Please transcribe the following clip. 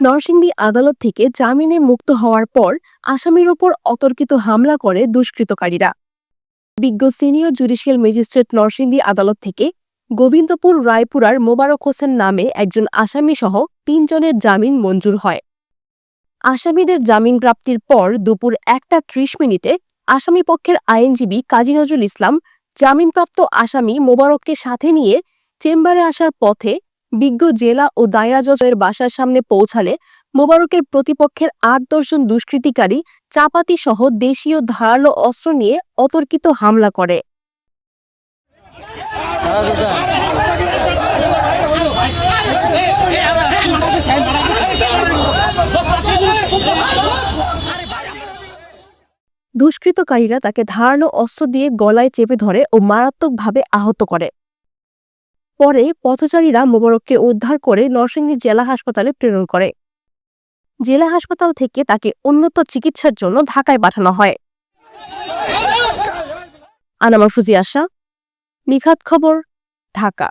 নরসিংদী আদালত থেকে জামিনে মুক্ত হওয়ার পর আসামির ওপর অতর্কিত হামলা করে দুষ্কৃতকারীরা। বিজ্ঞ সিনিয়র জুডিশিয়াল ম্যাজিস্ট্রেট নরসিংদী আদালত থেকে গোবিন্দপুর রায়পুরার মোবারক হোসেন নামে একজন আসামিসহ তিনজনের জামিন মঞ্জুর হয়। আসামিদের জামিন প্রাপ্তির পর দুপুর একটা ত্রিশ মিনিটে আসামিপক্ষের আইনজীবী কাজী নজরুল ইসলাম জামিনপ্রাপ্ত আসামি মোবারককে সাথে নিয়ে চেম্বারে আসার পথে বিজ্ঞ জেলা ও দায়রা জজের বাসার সামনে পৌঁছালে মোবারকের প্রতিপক্ষের আট দশজন দুষ্কৃতিকারী চাপাতি সহ দেশীয় ধারালো অস্ত্র নিয়ে অতর্কিত হামলা করে। দুষ্কৃতকারীরা তাকে ধারালো অস্ত্র দিয়ে গলায় চেপে ধরে ও মারাত্মকভাবে আহত করে। পরে পথচারীরা মোবারককে উদ্ধার করে নরসিংদী জেলা হাসপাতালে প্রেরণ করে। জেলা হাসপাতাল থেকে তাকে উন্নত চিকিৎসার জন্য ঢাকায় পাঠানো হয়। আনামা ফুজি আশা, নিখাত খবর, ঢাকা।